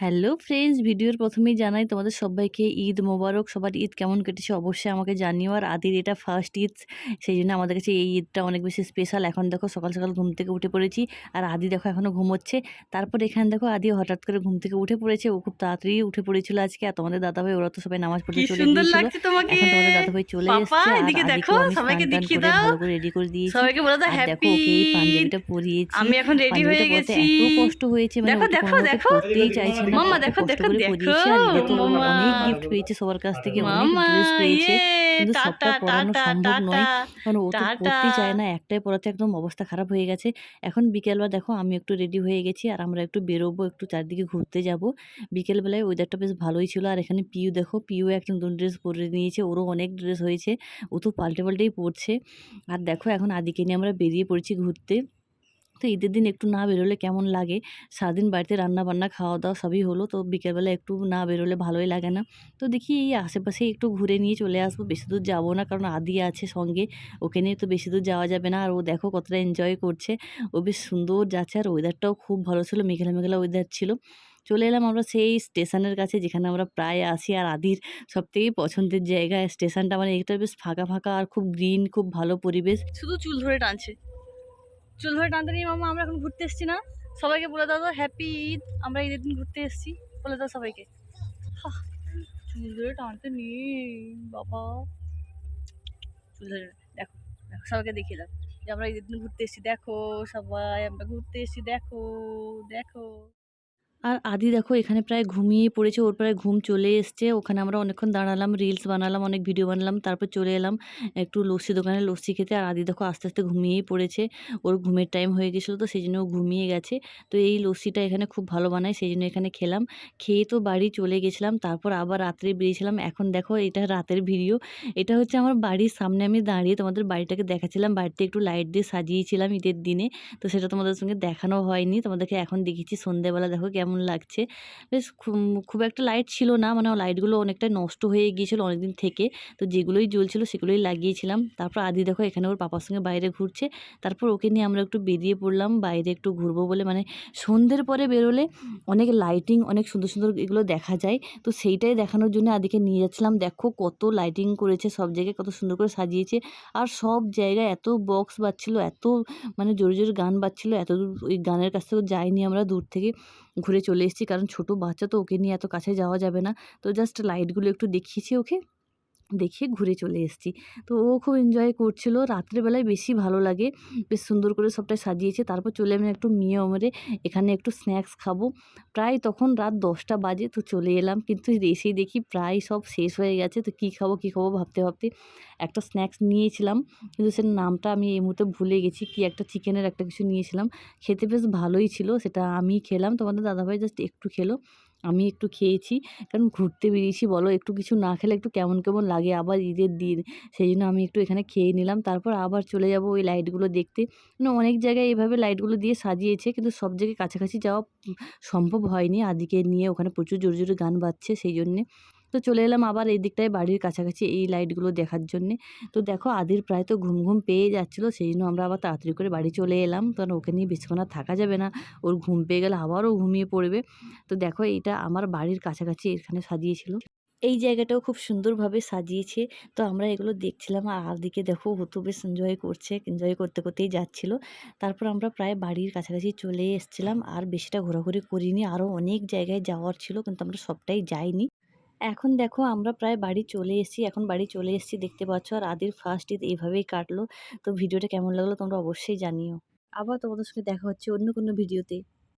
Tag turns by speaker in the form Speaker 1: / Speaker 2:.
Speaker 1: Hello friends ভিডিওর প্রথমেই জানাই তোমাদের সবাইকে ঈদ মোবারক। সবার ঈদ কেমন কেটেছে অবশ্যই আমাকে জানিও। আর আদির এটা ফার্স্ট ঈদ সেই জন্য আমাদের কাছে এই ঈদটা অনেক বেশি স্পেশাল এখন দেখো সকাল সকাল ঘুম থেকে উঠে পড়েছি আর আদি দেখো এখনও ঘুমোচ্ছে। তারপর এখানে দেখো আদি হঠাৎ করে ঘুম থেকে উঠে পড়েছে। ও খুব তাড়াতাড়ি উঠে পড়েছিল আজকে। আর তোমাদের দাদাভাই ওরা তো সবাই নামাজ পড়তে
Speaker 2: কি
Speaker 1: চলে গিয়েছিল। এখন তোমাদের দাদাভাই চলে এসেছে।
Speaker 2: এদিকে দেখো, সবাইকে দেখিয়ে দাও।
Speaker 1: ভালো করে রেডি করে দিয়েছি।
Speaker 2: সবাইকে বলে দাও হ্যাপি
Speaker 1: পাঞ্জাবিটা পরিয়েছি।
Speaker 2: আমি এখন রেডি হয়ে গেছি।
Speaker 1: এত কষ্ট হয়েছে মানে
Speaker 2: দেখো,
Speaker 1: চাইছে।
Speaker 2: মাম্মা, দেখো, দেখো, দেখো, মাম্মা।
Speaker 1: অনেক গিফট পেয়েছে সবার কাছ থেকে অনেক ড্রেস পেয়েছে
Speaker 2: ইয়ে,
Speaker 1: কিন্তু সবটা
Speaker 2: টাটা,
Speaker 1: সম্ভব নয়। কারণ ও তো
Speaker 2: টাটা।
Speaker 1: পড়তেই চায় না একটাই পড়াতে একদম অবস্থা খারাপ হয়ে গেছে এখন বিকেলবেলা দেখো আমি একটু রেডি হয়ে গেছি আর আমরা একটু বেরোবো একটু চারদিকে ঘুরতে যাব বিকেলবেলায় ওয়েদারটা বেশ ভালোই ছিল আর এখানে পিউ দেখো পিউ একটা নতুন ড্রেস পরে নিয়েছে ওরও অনেক ড্রেস হয়েছে ও তো পাল্টে পাল্টেই পড়ছে আর দেখো এখন আদিকে নিয়ে আমরা বেরিয়ে পড়েছি ঘুরতে তো ঈদের দিন একটু না বেরোলে কেমন লাগে? সারাদিন বাড়িতে রান্না বান্না খাওয়া দাওয়া সবই হলো, তো বিকেলবেলা একটু না বেরোলে ভালোই লাগে না। তো দেখি এই আশেপাশে একটু ঘুরে নিয়ে চলে আসব, বেশি দূর যাব না, কারণ আদি আছে সঙ্গে, ওকে নিয়ে তো বেশি দূর যাওয়া যাবে না। আর ও দেখো কতটা এনজয় করছে, ও বেশ সুন্দর যাচ্ছে, আর ওয়েদারটাও খুব ভালো ছিল মেঘলা মেঘলা ওয়েদার ছিল। চলে এলাম আমরা সেই স্টেশনের কাছে, যেখানে আমরা প্রায় আসি আর আদির সবথেকে পছন্দের জায়গা স্টেশনটা মানে এটা বেশ ফাঁকা ফাঁকা, আর খুব গ্রিন খুব ভালো পরিবেশ।
Speaker 2: শুধু চুল ধরে টানছে। চুল ধরে টানতে নিয়ে মামা, আমরা এখন ঘুরতে এসেছি না। সবাইকে বলে দাও হ্যাপি ঈদ। আমরা ঈদের দিন ঘুরতে এসেছি, বলে দাও সবাইকে। চুল ধরে টানতে নিয়ে বাবা। চুল ধরে, দেখো দেখো, সবাইকে দেখিয়ে দাও যে আমরা ঈদের দিন ঘুরতে এসেছি। দেখো সবাই, আমরা ঘুরতে এসেছি, দেখো দেখো।
Speaker 1: আর আদি দেখো, এখানে প্রায় ঘুমিয়ে পড়েছে, ওর প্রায় ঘুম চলে এসছে। ওখানে আমরা অনেকক্ষণ দাঁড়ালাম রিলস বানালাম, অনেক ভিডিও বানালাম, তারপর চলে এলাম একটু লস্যি দোকানে লস্যি খেতে। আর আদি দেখো, আস্তে আস্তে ঘুমিয়েই পড়েছে। ওর ঘুমের টাইম হয়ে গেছিল তো, সেই জন্য ও ঘুমিয়ে গেছে। তো এই লস্যিটা এখানে খুব ভালো বানায়, সেই জন্য এখানে খেলাম। খেয়ে তো বাড়ি চলে গেছিলাম, তারপর আবার রাত্রে বেরিয়েছিলাম। এখন দেখো, এটা রাতের ভিডিও এটা হচ্ছে আমার বাড়ির সামনে আমি দাঁড়িয়ে তোমাদের বাড়িটাকে দেখাচ্ছিলাম। বাড়িতে একটু লাইট দিয়ে সাজিয়েছিলাম ঈদের দিনে। তো সেটা তোমাদের সঙ্গে দেখানো হয়নি। তোমাদেরকে এখন দেখেছি সন্ধ্যেবেলা দেখো কেমন লাগছে। বেশ খুব- খুব একটা লাইট ছিল না মানে লাইটগুলো অনেকটা নষ্ট হয়ে গিয়েছিল অনেকদিন থেকে। তো যেগুলোই জ্বলছিল সেগুলোই লাগিয়েছিলাম। তারপর আদি দেখো এখানে ওর পাপার সঙ্গে বাইরে ঘুরছে। তারপর ওকে নিয়ে আমরা একটু বেরিয়ে পড়লাম, বাইরে একটু ঘুরবো বলে। মানে সন্ধ্যের পরে বেরোলে অনেক লাইটিং অনেক সুন্দর সুন্দর এগুলো দেখা যায়। তো সেইটাই দেখানোর জন্য আদিকে নিয়ে যাচ্ছিলাম। দেখো কত লাইটিং করেছে, সব জায়গায় কত সুন্দর করে সাজিয়েছে। আর সব জায়গায় এত বক্স বাজছিল, এত মানে জোরে জোরে গান বাজছিল। এত দূর ওই গানের কাছ থেকে যাইনি আমরা, দূর থেকে ঘুরে চলে এসেছি। কারণ ছোটো বাচ্চা তো ওকে নিয়ে এত কাছে যাওয়া যাবে না। তো জাস্ট লাইটগুলো একটু দেখিয়েছি ওকে। দেখিয়ে ঘুরে চলে এসেছি। তো ও খুব এনজয় করছিল। রাত্রেবেলায় বেশি ভালো লাগে। বেশ সুন্দর করে সবটাই সাজিয়েছে। তারপর চলে আমি একটু মেয়ে ওমরে এখানে একটু স্ন্যাক্স খাব। প্রায় তখন রাত দশটা বাজে, তো চলে এলাম। কিন্তু এসেই দেখি প্রায় সব শেষ হয়ে গেছে। তো কী খাব কী খাব ভাবতে ভাবতে একটা স্ন্যাক্স নিয়েছিলাম। কিন্তু সে নামটা আমি এই মুহূর্তে ভুলে গেছি। কি একটা চিকেনের একটা কিছু নিয়েছিলাম। খেতে বেশ ভালোই ছিল। সেটা আমি খেলাম। তোমাদের দাদাভাই জাস্ট একটু খেলো। আমি একটু খেয়েছি। কারণ ঘুরতে বেরিয়েছি, বলো একটু কিছু না খেলে একটু কেমন কেমন লাগে? আবার ঈদের দিন সেই জন্য আমি একটু এখানে খেয়ে নিলাম। তারপর আবার চলে যাব ওই লাইটগুলো দেখতে। মানে অনেক জায়গায় এভাবে লাইটগুলো দিয়ে সাজিয়েছে, কিন্তু সব জায়গায় কাছাকাছি যাওয়া সম্ভব হয়নি। আদিকে নিয়ে ওখানে প্রচুর জোরে জোরে গান বাজছে সেই জন্যে তো চলে এলাম আবার এই দিকটায় বাড়ির কাছাকাছি এই লাইটগুলো দেখার জন্যে। তো দেখো আদির প্রায় তো ঘুম ঘুম পেয়ে যাচ্ছিল, সেই জন্য আমরা আবার তাড়াতাড়ি করে বাড়ি চলে এলাম। কারণ ওকে নিয়ে বেশিক্ষণ থাকা যাবে না, ওর ঘুম পেয়ে গেলে আবারও ঘুমিয়ে পড়বে। তো দেখো এইটা আমার বাড়ির কাছাকাছি এখানে সাজিয়েছিল। এই জায়গাটাও খুব সুন্দরভাবে সাজিয়েছে। তো আমরা এগুলো দেখছিলাম আর আদিকে দেখো ও তো বেশ এনজয় করছে এনজয় করতে করতেই যাচ্ছিল। তারপর আমরা প্রায় বাড়ির কাছাকাছি চলে এসেছিলাম। আর বেশিটা ঘোরাঘুরি করিনি আরও অনেক জায়গায় যাওয়ার ছিল, কিন্তু আমরা সবটাই যাইনি। এখন দেখো আমরা প্রায় বাড়ি চলে এসেছি, এখন বাড়ি চলে এসেছি দেখতে পাচ্ছ আর আদির ফার্স্ট ঈদ এইভাবেই কাটলো। তো ভিডিওটা কেমন লাগল তোমরা অবশ্যই জানিও। আবার তোমাদের সঙ্গে দেখা হচ্ছে অন্য কোনো ভিডিওতে